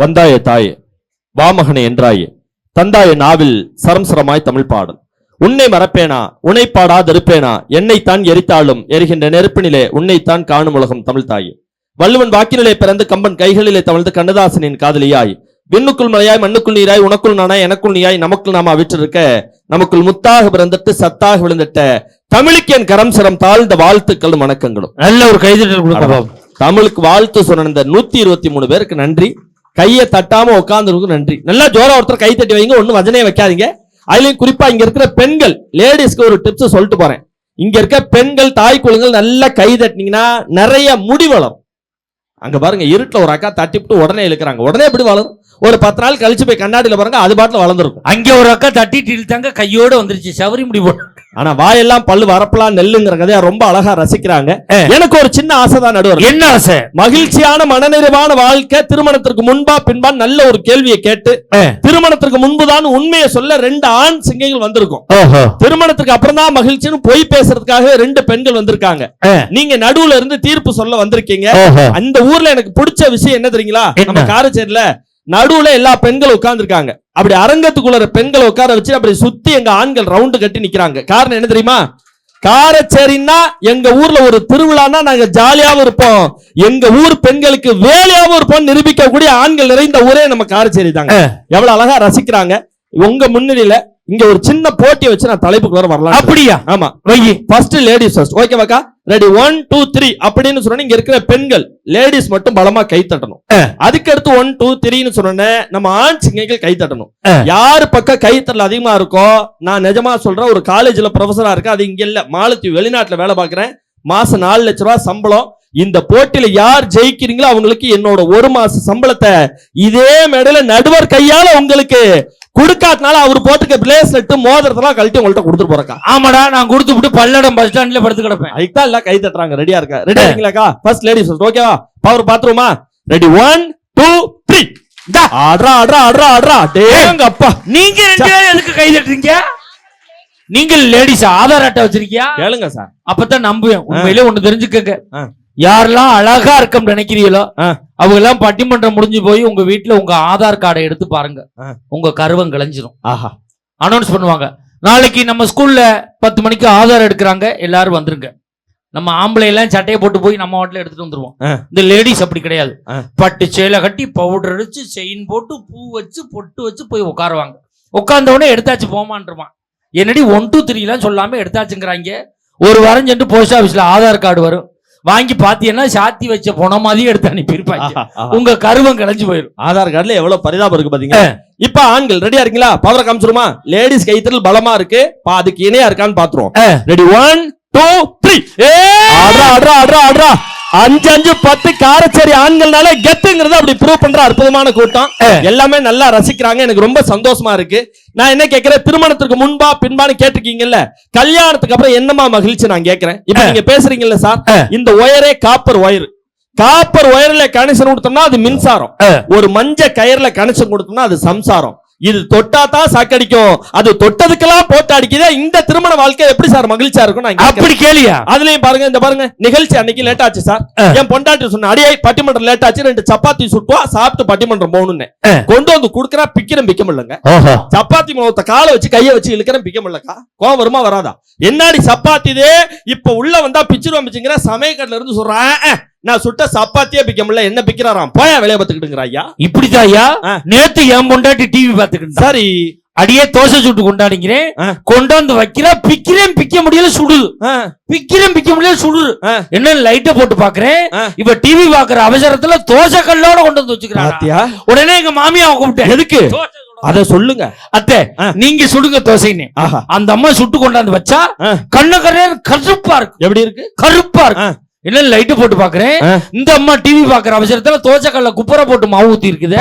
வந்தாய தாயே வாமகனே என்றாயே. தந்தாய நாவில் சரம் சரமாய் தமிழ் பாடல். உன்னை மறப்பேனா உன்னை பாடாதிருப்பேனா என்னைத்தான் எரித்தாலும் எரிகின்ற நெருப்பினிலே உன்னைத்தான் காணும் உலகம் தமிழ் தாயே. வள்ளுவன் வாக்கினிலே பிறந்து கம்பன் கைகளிலே தவழ்ந்து கண்ணதாசனின் காதலியாய். விண்ணுக்குள் மலையாய் மண்ணுக்குள் நீராய் உனக்குள் நானாய் எனக்குள் நீயாய் நமக்குள் நாம விற்றிருக்க நமக்குள் முத்தாக பிறந்துட்டு சத்தாக விழுந்துட்ட தமிழுக்கு என் கரம் சரம் தாழ்ந்த வாழ்த்துக்களும் வணக்கங்களும். நல்ல ஒரு பாபு தமிழுக்கு வாழ்த்து சொன்ன நூத்தி இருபத்தி மூணு பேருக்கு நன்றி. கையை தட்டாம உட்காந்துருக்கு நன்றி. நல்லா ஜோரா ஒருத்தர் கை தட்டி வைங்க. ஒன்றும் வஜனையை வைக்காதீங்க. அதுலயும் குறிப்பா இங்க இருக்கிற பெண்கள் லேடிஸ்க்கு ஒரு டிப்ஸ் சொல்லிட்டு போறேன். இங்க இருக்க பெண்கள் தாய் குழுங்கள் நல்லா கை தட்டினீங்கன்னா நிறைய முடி வளரும். அங்க பாருங்க இருட்டுல ஒரு அக்கா தட்டிவிட்டு உடனே இழுக்கிறாங்க. உடனே எப்படி வளரும்? ஒரு பத்து நாள் கழிச்சு போய் கண்ணாடியில் பாருங்க அது பாட்டில் வளர்ந்துருக்கும். அங்கே ஒரு அக்கா தட்டிட்டு இழுத்தாங்க கையோட வந்துருச்சு. சவரி முடி போட்டு. ஆனா வாயெல்லாம் பல்லு வரப்பெல்லாம் நெல்லுங்கிற கதையை ரொம்ப அழகா ரசிக்கிறாங்க. எனக்கு ஒரு சின்ன ஆசை தான் நடுவர் என்ன ஆசை? மகிழ்ச்சியான மனநிறைவான வாழ்க்கை திருமணத்திற்கு முன்பா பின்பா நல்ல ஒரு கேள்வியை கேட்டு. திருமணத்திற்கு முன்புதான் உண்மையை சொல்ல ரெண்டு ஆண் சிங்கைகள் வந்திருக்கும். திருமணத்துக்கு அப்புறம் தான் மகிழ்ச்சின்னு பொய் பேசுறதுக்காக ரெண்டு பெண்கள் வந்திருக்காங்க. நீங்க நடுவுல இருந்து தீர்ப்பு சொல்ல வந்திருக்கீங்க. அந்த ஊர்ல எனக்கு பிடிச்ச விஷயம் என்ன தெரியுங்களா? நம்ம காரச்சேரியில நடுவுல எல்லா பெண்களும் உட்கார்ந்திருக்காங்க. அப்படி அரங்கத்துக்குள்ள பெண்களை உட்கார வச்சு அப்படி சுத்தி எங்க ஆண்கள் ரவுண்டு கட்டி நிக்கிறாங்க. காரணம் என்ன தெரியுமா? காரச்சேரின்னா எங்க ஊர்ல ஒரு திருவிழான்னா நாங்க ஜாலியாவும் இருப்போம். எங்க ஊர் பெண்களுக்கு வேலையாவும் இருப்போம் நிரூபிக்கக்கூடிய ஆண்கள் நிறைந்த ஊரே நம்ம காரச்சேரி தாங்க. எவ்வளவு அழகா ரசிக்கிறாங்க. உங்க முன்னிலையில இங்க ஒரு சின்ன போட்டியை வச்சு நான் தலைப்புக்குள்ள வரலாம் அப்படியா? ஆமா. வை ஃபர்ஸ்ட் லேடிஸ் ஃபர்ஸ்ட் ஓகேவாக்கா ரெடி ஒன் டூ த்ரீ அப்படின்னு சொன்னா இங்க இருக்கிற பெண்கள் லேடிஸ் மட்டும் பலமா கை தட்டணும். ஆ. அதுக்கு அடுத்து ஒன் டூ த்ரீன்னு சொன்னோன்னே நம்ம ஆண் சிங்கைகள் கை தட்டணும். யாரு பக்கம் கை தட்டல் அதிகமா இருக்கோ நான் நிஜமா சொல்றேன் ஒரு காலேஜ்ல ப்ரொஃபஸரா இருக்கேன் அது இங்க இல்ல. மாலத்தி வெளிநாட்டுல வேலை பார்க்கறேன். மாசம் நாலு லட்ச ரூபாய் சம்பளம். இந்த போட்டியில யார் ஜெயிக்கிறீங்களோ அவங்களுக்கு என்னோட ஒரு மாச சம்பளத்தை இதே மேடையில நடுவர் கையால உங்களுக்கு கொடுக்காதனால அவர் போட்டுக்க பிரேஸ்லெட் மோதிரத்தெல்லாம் கழட்டி உங்கள்ட்ட கொடுத்துட்டு போறக்கா ஆமாடா நான் கொடுத்து விட்டு பல்லடம் பஸ் ஸ்டாண்ட்ல படுத்து கிடப்பேன். அதுக்கு எல்லாம் கை தட்டுறாங்க. ரெடியா இருக்கா? ரெடியா இருக்கீங்களாக்கா ஃபர்ஸ்ட் லேடிஸ் ஓகேவா பவர் பாத்ரூமா ரெடி ஒன் டூ த்ரீ ஆடுறா ஆடுறா ஆடுறா ஆடுறா. டேங்க அப்பா நீங்க ரெண்டு பேரும் எதுக்கு கை தட்டுறீங்க? நீங்க லேடிஸ் ஆதார் அட்டை வச்சிருக்கியா? கேளுங்க சார். அப்பதான் நம்புவேன். உண்மையிலே ஒண்ணு தெரிஞ்சுக்கங்க. யாரெல்லாம் அழகா இருக்கும் நினைக்கிறீங்களோ. அவங்க எல்லாம் பட்டிமன்றம் முடிஞ்சு போய் உங்க வீட்டுல உங்க ஆதார் கார்டை எடுத்து பாருங்க. உங்க கருவம் கிளஞ்சிரும். ஆஹா. அனௌன்ஸ் பண்ணுவாங்க. நாளைக்கு நம்ம ஸ்கூல்ல பத்து மணிக்கு ஆதார் எடுக்கிறாங்க எல்லாரும் வந்துருங்க. நம்ம ஆம்பளை எல்லாம் சட்டையை போட்டு போய் நம்ம வாட்டில எடுத்துட்டு வந்துருவோம். இந்த லேடிஸ் அப்படி கிடையாது. பட்டு சேலை கட்டி பவுடர் அடிச்சு செயின் போட்டு பூ வச்சு பொட்டு வச்சு போய் உட்காருவாங்க. உட்கார்ந்த உடனே எடுத்தாச்சு போமான்ருவான் என்னடி ஒன் டூ த்ரீலாம் சொல்லாம எடுத்தாச்சுங்கிறாங்க. ஒரு வாரம் சென்று போஸ்ட் ஆபீஸ்ல ஆதார் கார்டு வரும். வாங்கி பாத்தீங்கன்னா சாத்தி வச்ச போன மாதிரி எடுத்து அனுப்பியிருப்பாங்க. உங்க கருவம் கிளஞ்சு போயிடும் ஆதார் கார்டுல எவ்வளவு பரிதாபம் இருக்கு பாத்தீங்க இப்ப ஆண்கள் ரெடியா இருக்கீங்களா? பவரை காமிச்சிருமா? லேடிஸ் கைத்தறல் பலமா இருக்கு. அதுக்கு இணையா இருக்கான்னு பாத்துருவோம். ரெடி ஒன் டூ த்ரீ ஆடுறா ஆடுறா ஆடுறா ஆடுறா. அஞ்சு அஞ்சு பத்து காரச்சேரி ஆண்கள்னால கெத்துங்கிறத அப்படி ப்ரூவ் பண்ற அற்புதமான கூட்டம். எல்லாமே நல்லா ரசிக்கிறாங்க. எனக்கு ரொம்ப சந்தோஷமா இருக்கு. நான் என்ன கேக்குறேன் திருமணத்துக்கு முன்பா பின்பான்னு கேட்டிருக்கீங்கல்ல கல்யாணத்துக்கு அப்புறம் என்னமா மகிழ்ச்சி நான் கேக்குறேன் இப்ப நீங்க பேசுறீங்கல்ல சார். இந்த ஒயரே காப்பர் ஒயர். காப்பர் ஒயர்ல கனெக்ஷன் கொடுத்தோம்னா அது மின்சாரம். ஒரு மஞ்ச கயர்ல கனெக்ஷன் கொடுத்தோம்னா அது சம்சாரம். இது தொட்டா தான் சாக்கடிக்கும். அது தொட்டதுக்கெல்லாம் போட்டு அடிக்குதே இந்த திருமண வாழ்க்கை எப்படி சார் மகிழ்ச்சியா இருக்கும் நான். அப்படி கேளியா? அதுலயும் பாருங்க இந்த பாருங்க நிகழ்ச்சி அன்னைக்கு லேட் ஆச்சு சார். என் பொண்டாட்டி சொன்ன அடியை பட்டிமன்றம் லேட் ஆச்சு ரெண்டு சப்பாத்தி சுட்டுவா சாப்பிட்டு பட்டிமன்றம் போகணும்னு. கொண்டு வந்து குடுக்கறா பிக்கிறேன் பிக்க முடியலங்க. சப்பாத்தி மாவத்த காலை வச்சு கையை வச்சு இழுக்கிறேன் பிக்க முடியலக்கா? கோவம் வருமா வராதா? என்னாடி சப்பாத்தி இதே? இப்ப உள்ள வந்தா பிச்சிருவா பிச்சுங்கிற சமயக்கட்டுல இருந்து சொல்றேன். "ஆ, ஆ, நான் சுட்ட சப்பாத்தியே பிக்க முடியல. என்ன பிக்கிறாராம்? போயா வேலையை பார்த்துக்கிட்டுங்கிற ஐயா. இப்படிதான் ஐயா. நேத்து என் பொண்டாட்டி டிவி பாத்துக்கிட்டு சரி. அடியே தோசை சுட்டு கொண்டாடிக்கிறேன் ஆ. கொண்டாந்து வைக்கிறா பிக்கிறேன் பிக்க முடியல சுடுது பிக்கிறேன் பிக்க முடியல சுடுது. என்ன லைட்ட போட்டு பாக்குறேன். இவ டிவி பாக்குற அவசரத்துல தோசை கல்லோட கொண்டு வந்து வச்சுக்கிறாங்க பாத்தியா? உடனே எங்க மாமியாவை கூப்பிட்டேன். எதுக்கு? அத சொல்லுங்க. அத்தை. நீங்க சுடுங்க தோசைன்னு. அந்த அம்மா சுட்டு கொண்டாந்து வச்சா. கண்ணு கரையர் கருப்பா இருக்கு எப்படி இருக்கு? கருப்பா இருக்கு. என்ன லைட் போட்டு பாக்குறேன். இந்த அம்மா டிவி பாக்குற அவசரத்துல கல்ல குப்புற போட்டு மாவு ஊத்தி இருக்குது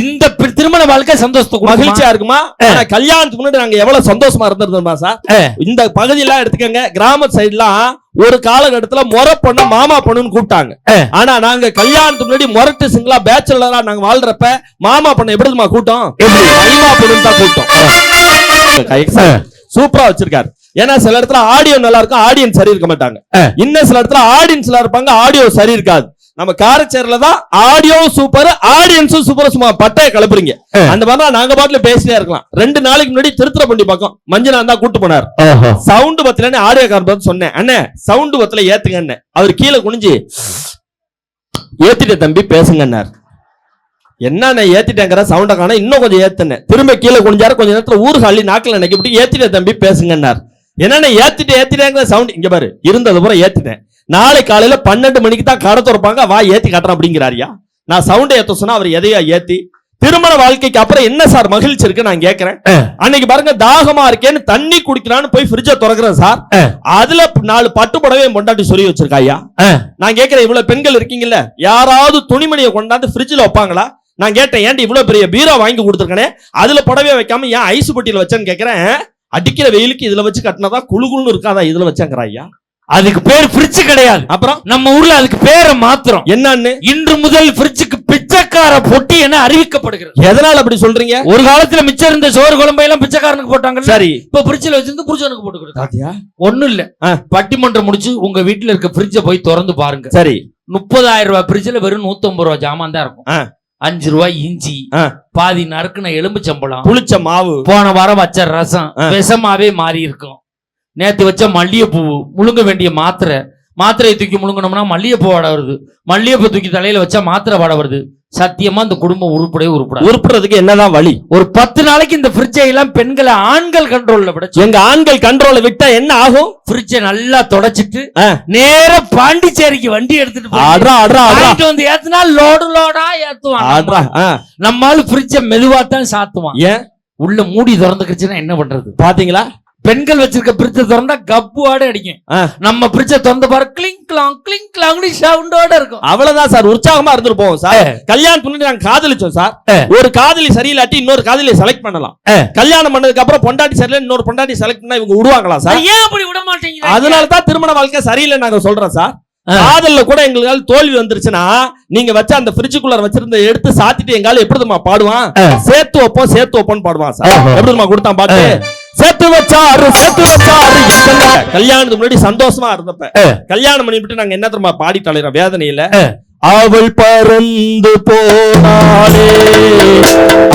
இந்த திருமண வாழ்க்கை சந்தோஷத்தை கொடுக்குமா? மகிழ்ச்சியா இருக்குமா? கல்யாணத்துக்கு முன்னாடி நாங்க எவ்வளவு சந்தோஷமா இருந்திருந்தோமா சார். இந்த பகுதியெல்லாம் எடுத்துக்கங்க. கிராம சைடுலாம் ஒரு காலகட்டத்துல முறை பொண்ண மாமா பொண்ணுன்னு கூப்பிட்டாங்க. ஆனா நாங்க கல்யாணத்துக்கு முன்னாடி முரட்டு சிங்களா பேச்சுலரா நாங்க வாழ்றப்ப மாமா பொண்ணு எப்படிமா கூட்டம் மைமா பொண்ணுன்னு தான் கூட்டம் சூப்பரா வச்சிருக்காரு. ஏன்னா சில இடத்துல ஆடியோ நல்லா இருக்கும் ஆடியன்ஸ் சரி இருக்க மாட்டாங்க. இன்னும் சில இடத்துல ஆடியன்ஸ் நல்லா இருப்பாங்க ஆடியோ சரி இருக்காது. நம்ம காரச்சேரில தான் ஆடியோ சூப்பர் ஆடியன்ஸும் சூப்பர் சும்மா பட்டைய கிளப்புறீங்க. ஆ. அந்த மாதிரி நாங்க பாட்டுல பேசிட்டே இருக்கலாம். ரெண்டு நாளைக்கு முன்னாடி திருத்துறப்பண்டி பக்கம் மஞ்சள் தான் கூட்டு போனார். சவுண்ட் பத்தலன்னு ஆடியோ கார் பார்த்து சொன்னேன் அண்ணே சவுண்ட் பத்தல ஏத்துங்க அண்ணே. அவர் கீழே குனிஞ்சு ஏத்திட்ட தம்பி பேசுங்கன்னார் என்ன ஏத்திட்டேங்கிற சவுண்ட காண இன்னும் கொஞ்சம் ஏத்துனேன். திரும்ப கீழே குனிஞ்சாரு கொஞ்ச நேரத்துல ஊருக்கு அள்ளி நாக்கில் நினைக்கப்பட்டு ஏத்திட்ட தம்பி பேசுங்கன்னார் என்னென்ன ஏத்திட்டு ஏத்திட்டேங்கிற சவுண்ட் இங்க பாரு. இருந்தது பூரா ஏத்திட்டேன். நாளை காலையில பன்னெண்டு மணிக்கு தான் கடை திறப்பாங்க வா ஏத்தி காட்டுறேன் அப்படிங்கிறாரியா? நான் சவுண்ட் ஏத்த சொன்னா அவர் எதையா ஏத்தி திருமண வாழ்க்கைக்கு அப்புறம் என்ன சார் மகிழ்ச்சி இருக்கு நான் கேக்குறேன். ஆ. அன்னைக்கு பாருங்க தாகமா இருக்கேன்னு தண்ணி குடிக்கிறான்னு போய் ஃப்ரிட்ஜை திறக்கிறேன் சார். அதுல நாலு பட்டு புடவை என் பொண்டாட்டி சொல்லி வச்சிருக்கா ஐயா. நான் கேட்கிறேன் இவ்வளவு பெண்கள் இருக்கீங்கல்ல யாராவது துணிமணியை கொண்டாந்து ஃப்ரிட்ஜ்ல வைப்பாங்களா? நான் கேட்டேன் ஏன்டி இவ்வளவு பெரிய பீரோ வாங்கி கொடுத்துருக்கனே? அதுல புடவைய வைக்காம ஏன் ஐஸ் பொட்டியில வச்சேன்னு கேக்குறேன் அடிக்கிற வெயிலுக்கு இதுல வச்சு கட்டினதா குளு குளுன்னு இருக்காதா இதுல வச்சாங்கிறா ஐயா? அதுக்கு பேர் ஃப்ரிட்ஜ் கிடையாது. அப்புறம்? நம்ம ஊர்ல அதுக்கு பேரை மாத்திரம் என்னன்னு? இன்று முதல் ஃப்ரிட்ஜுக்கு பிச்சைக்கார பொட்டி என அறிவிக்கப்படுகிறது. எதனால அப்படி சொல்றீங்க? ஒரு காலத்துல மிச்சம் இருந்த சோறு குழம்பு எல்லாம் பிச்சைக்காரனுக்கு போட்டாங்க சரி. இப்ப ஃப்ரிட்ஜ்ல வச்சிருந்து புருஷனுக்கு போட்டு கொடுத்தாங்க பாத்தியா? ஒண்ணும் இல்ல. பட்டிமன்றம் முடிச்சு உங்க வீட்டுல இருக்க ஃப்ரிட்ஜ போய் திறந்து பாருங்க. சரி. முப்பதாயிரம் ரூபாய் ஃப்ரிட்ஜ்ல வெறும் நூத்தம்பது ரூபாய் ஜாமான் தான் இருக்கும். அஞ்சு ரூபாய் இஞ்சி. பாதி நறுக்குன எலும்பு சம்பளம். புளிச்ச மாவு. போன வாரம் வச்ச ரசம். விஷமாவே மாறி இருக்கும். நேத்து வச்ச மல்லிகைப்பூ முழுங்க வேண்டிய மாத்திரை. மாத்திரையை தூக்கி முழுங்கணும்னா மல்லிகைப்பூ வாடை வருது. மல்லிகைப்பூ தூக்கி தலையில வச்சா மாத்திரை வாடை வருது. சத்தியமா இந்த குடும்பம் உருப்படவே உருப்படாது. உருப்புறதுக்கு என்னதான் வழி? ஒரு பத்து நாளைக்கு இந்த ஃப்ரிட்ஜை எல்லாம் பெண்களை ஆண்கள் கண்ட்ரோல்ல விட எங்க ஆண்கள் கண்ட்ரோல விட்டா என்ன ஆகும்? ஃப்ரிட்ஜை நல்லா தொடச்சிட்டு. நேர பாண்டிச்சேரிக்கு வண்டி எடுத்துட்டு ஆடுறா ஆடுறா ஆடுறா. வந்து ஏத்துனா லோடு லோடா ஏத்துவான் ஆடுறா. நம்மால ஃப்ரிட்ஜை மெதுவா தான் சாத்துவான். ஏன்? உள்ள மூடி திறந்துக்கிச்சுன்னா என்ன பண்றது? பாத்தீங்களா? பெண்கள் வச்சிருக்க பிரிட்ஜ திறந்தா கப்பு ஆட அடிக்கும். நம்ம பிரிட்ஜ திறந்து பாரு கிளிங் கிளாங் கிளிங் கிளாங்னு சவுண்டோட இருக்கும். அவ்வளவுதான் சார் உற்சாகமா இருந்துட்டு போவோம் சார். கல்யாணம் பண்ணி நாங்க காதலிச்சோம் சார். ஒரு காதலி சரியில்லாட்டி இன்னொரு காதலியை செலக்ட் பண்ணலாம். கல்யாணம் பண்ணதுக்கு அப்புறம் பொண்டாட்டி சரியில்லை இன்னொரு பொண்டாட்டி செலக்ட் பண்ணா இவங்க விடுவாங்களா சார்? ஏன் அப்படி விட மாட்டேங்கிறாங்க. அதனால தான் திருமண வாழ்க்கை சரியில்லை நாங்க சொல்றோம் சார். காதல்ல கூட எங்களுக்கு தோல்வி வந்துருச்சுன்னா நீங்க வச்ச அந்த ஃப்ரிட்ஜுக்குள்ள வச்சிருந்த எடுத்து சாத்திட்டு எங்கால எப்படி பாடுவான். சேர்த்து வைப்போம் சேர்த்து வைப்போம்னு பாடுவான் சார். எப்படி கொடுத்தான் பாட்டு? சேர்த்து வச்சாரு சேர்த்து வச்சாரு. கல்யாணத்துக்கு முன்னாடி சந்தோஷமா இருந்தப்ப. கல்யாணம் பண்ணிவிட்டு நாங்க என்ன தெரியுமா பாடி தளைறோம் வேதனையில. அவள் பறந்து போனாளே.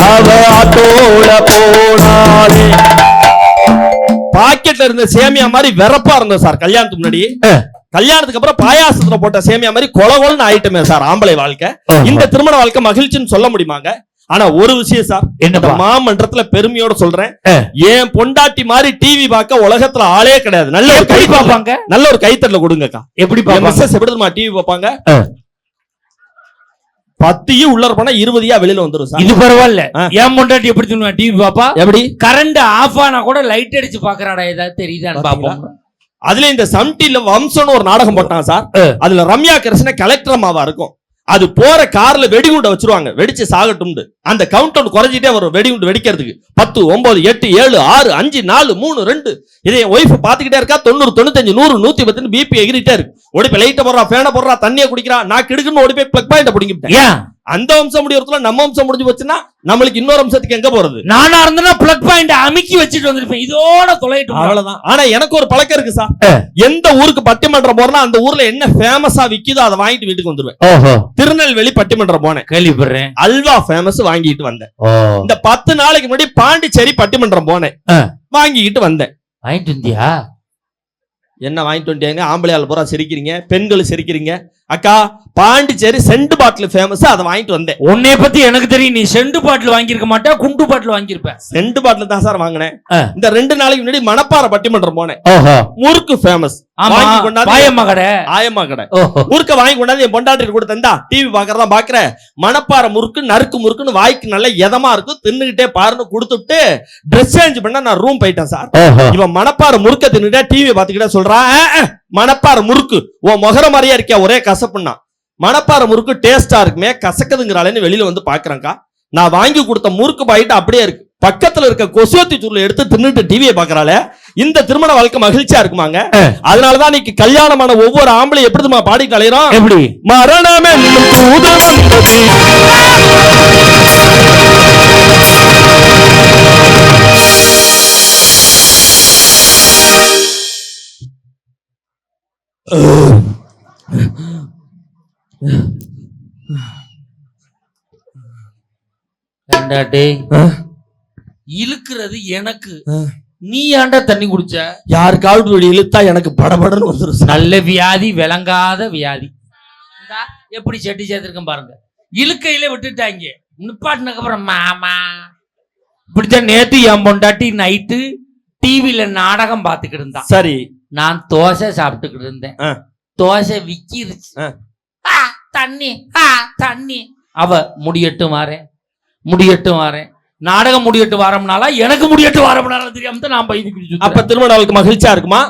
அவ ஆட்டோல போனாளே. பாக்கெட்ல இருந்த சேமியா மாதிரி வெறப்பா இருந்தோம் சார் கல்யாணத்துக்கு முன்னாடி. கல்யாணத்துக்கு அப்புறம் பாயாசத்துல போட்ட சேமியா மாதிரி கொல கொலன்னு ஆயிட்டமே சார் ஆம்பளை வாழ்க்கை. இந்த திருமண வாழ்க்கை மகிழ்ச்சின்னு சொல்ல முடியுமாங்க? ஆனா ஒரு விஷயம் சார் என்னப்பா? மாமன்றத்துல பெருமையோட சொல்றேன். ஏன் பொண்டாட்டி மாதிரி டிவி பார்க்க உலகத்துல ஆளே கிடையாது. நல்ல ஒரு கை பாப்பாங்க நல்ல ஒரு கைத்தட்டல கொடுங்கக்கா. எப்படி என் மிஸ்ஸஸ் எப்படி தெரியுமா டிவி பார்ப்பாங்க. பத்தியும் உள்ளர போனா இருபதியா வெளியில வந்துரும் சார். இது பரவாயில்ல. ஏன் பொண்டாட்டி எப்படி சொல்லுவேன் டிவி பாப்பா எப்படி? கரண்ட் ஆஃப் ஆனா கூட லைட் அடிச்சு பாக்குறாடா ஏதாவது தெரியுதான்னு? பாப்போம் அதுல இந்த சம்டில வம்சம்னு ஒரு நாடகம் போட்டான் சார். அதுல ரம்யா கிருஷ்ண கலெக்டர் அம்மாவா இருக்கும். அது போற கார்ல வெடிகுண்டை வச்சிருவாங்க. வெடிச்சு சாகட்டும்னு. அந்த கவுண்ட் டவுன் குறைஞ்சிட்டே வரும். வெடிகுண்டு வெடிக்கிறதுக்கு. பத்து ஒன்பது எட்டு ஏழு ஆறு அஞ்சு நாலு மூணு ரெண்டு. இதை என் ஒய்ஃப் பாத்துக்கிட்டே இருக்கா. தொண்ணூறு தொண்ணூத்தஞ்சு நூறு நூத்தி பத்து பிபி எகிரிட்டே இருக்கு. ஓடி போய் லைட்டை போடுறா ஃபேனை போடுறா தண்ணியை குடிக்கிறா. நான் கிடுக்குன்னு ஓடி போய் பிளக் பாயிண்ட் பிடிங்கிட்டேன் அந்த வம்சம் முடியறதுல நம்ம வம்சம் முடிஞ்சு போச்சுன்னா நம்மளுக்கு இன்னொரு வம்சத்துக்கு எங்க போறது? நானா இருந்தேன்னா பிளக் பாயிண்ட் அமுக்கி வச்சுட்டு வந்திருப்பேன். இதோட தொலைட்டு அவ்வளவுதான். ஆனா எனக்கு ஒரு பழக்கம் இருக்கு சார். எந்த ஊருக்கு பட்டிமன்றம் போறேன்னா அந்த ஊர்ல என்ன ஃபேமஸா விக்குதோ அதை வாங்கிட்டு வீட்டுக்கு வந்துருவேன். திருநெல்வேலி பட்டிமன்றம் போனேன். கேள்விப்படுறேன். அல்வா ஃபேமஸ் வாங்கிட்டு வந்தேன். இந்த பத்து நாளைக்கு முன்னாடி பாண்டிச்சேரி பட்டிமன்றம் போனேன். வாங்கிக்கிட்டு வந்தேன். வாங்கிட்டு வந்தியா? என்ன வாங்கிட்டு வந்துட்டீங்க ஆம்பளையால் பூரா சிரிக்கிறீங்க பெண்கள் சிரிக்கிறீங்க. அக்கா பாண்டிச்சேரி செண்டு பாட்டில் ஃபேமஸ் அதை வாங்கிட்டு வந்தேன். உன்னைய பத்தி எனக்கு தெரியும் நீ செண்டு பாட்டில் வாங்கியிருக்க மாட்டே குண்டு பாட்டில் வாங்கியிருப்ப. செண்டு பாட்டில் தான் சார் வாங்கினேன். இந்த ரெண்டு நாளைக்கு முன்னாடி மணப்பாறை பட்டிமன்றம் போனேன். முறுக்கு ஃபேமஸ் பாயம்மா கடை. ஆயம்மா கடை. முறுக்க வாங்கி கொண்டாந்து என் பொண்டாட்டி கூட தந்தா டிவி பாக்குறதா பாக்குற மணப்பாறை முறுக்கு நறுக்கு முறுக்குன்னு வாய்க்கு நல்ல இதமா இருக்கும் தின்னுகிட்டே பாருன்னு கொடுத்துட்டு ட்ரெஸ் சேஞ்ச் பண்ண நான் ரூம் போயிட்டேன் சார். இவன் மணப்பாறை முறுக்க தின்னுட்டே டிவி பாத்துக்கிட்டே சொல்றான் "ஆ, ஆ, மணப்பாறை முறுக்கு. உன் முகர மாதிரியா இருக்கியா? ஒரே கசப்புன்னா மணப்பாறை முறுக்கு டேஸ்டா இருக்குமே கசக்குதுங்கிறாளேன்னு வெளியில வந்து பாக்குறேன்க்கா. நான் வாங்கி கொடுத்த முறுக்கு பாயிட்டு அப்படியே இருக்கு. பக்கத்துல இருக்க கொசுவத்தி தூள் எடுத்து தின்னுட்டு டிவியை பாக்குறாளே. இந்த திருமண வாழ்க்கை மகிழ்ச்சியா இருக்குமாங்க. அதனாலதான் இன்னைக்கு கல்யாணமான ஒவ்வொரு ஆம்பளையும் எப்படி தெரியுமா பாடிட்டு அலையிறோம் எப்படி? மரணம் இழுக்கிறது எனக்கு. நீ ஏன்டா தண்ணி குடிச்ச? யாருக்காவது இப்படி இழுத்தா எனக்கு படபடன்னு வந்துரும் சார். நல்ல வியாதி விளங்காத வியாதி. எப்படி செட்டி சேர்த்திருக்கேன் பாருங்க. இழுக்கையில விட்டுட்டாங்க. நிப்பாட்டினதுக்கு அப்புறம் மாமா. இப்படித்தான் நேத்து என் பொண்டாட்டி நைட்டு டிவில நாடகம் பார்த்துக்கிட்டு இருந்தான் சரி. நான் தோசை சாப்பிட்டுக்கிட்டு இருந்தேன். தோசை விக்கிருச்சு. தண்ணி ஆ, தண்ணி. அவ முடியட்டும் வரேன். முடியட்டும் வரேன். நாடகம் முடியட்டும் வாரம்னாலா எனக்கு முடியட்டும் வாரம்னால தெரியாம தான் நான் பைது அப்ப திருமண நாளுக்கு மகிழ்ச்சியா இருக்குமா?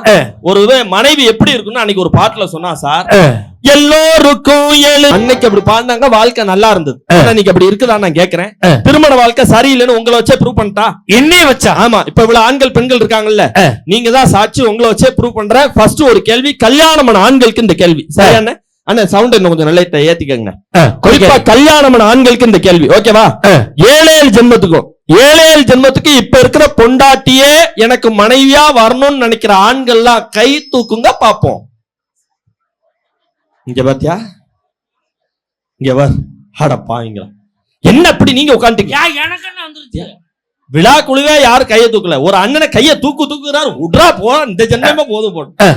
ஒரு மனைவி எப்படி இருக்குன்னு அன்னைக்கு ஒரு பாட்டுல சொன்னா சார் எல்லோருக்கும் ஏழு அன்னைக்கு அப்படி பாடினாங்க வாழ்க்கை நல்லா இருந்தது. இன்னைக்கு அப்படி இருக்குதா நான் கேக்குறேன். திருமண வாழ்க்கை சரியில்லைன்னு உங்களை வச்சே ப்ரூவ் பண்ணிட்டா? என்னைய வச்சா? ஆமா இப்ப இவ்வளவு ஆண்கள் பெண்கள் இருக்காங்கல்ல. நீங்க தான் சாட்சி உங்களை வச்சே ப்ரூவ் பண்ற ஃபர்ஸ்ட் ஒரு கேள்வி கல்யாணமான ஆண்களுக்கு இந்த கேள்வி. சரியான அண்ணா சவுண்ட் இன்னும் கொஞ்சம் நல்லா ஏத்திக்கங்க. குறிப்பா கல்யாணமான ஆண்களுக்கு இந்த கேள்வி ஓகேவா ஆ. ஏழு ஏழு ஜென்மத்துக்கும் ஏழு ஏழு ஜென்மத்துக்கு இப்ப இருக்கிற பொண்டாட்டியே எனக்கு மனைவியா வரணும்னு நினைக்கிற ஆண்கள்லாம் கை தூக்குங்க பாப்போம் இங்க பாத்தியா? இங்க வர் அடப்பாங்களா என்ன அப்படி நீங்க உட்காந்துட்டீங்க? யா எனக்கு என்ன வந்துருச்சு? விழா குழுவே யாரும் கையை தூக்கல. ஒரு அண்ணனை கையை தூக்கு தூக்குறாரு. உட்ரா போ இந்த ஜென்மமே போதும் போடும் ஆ.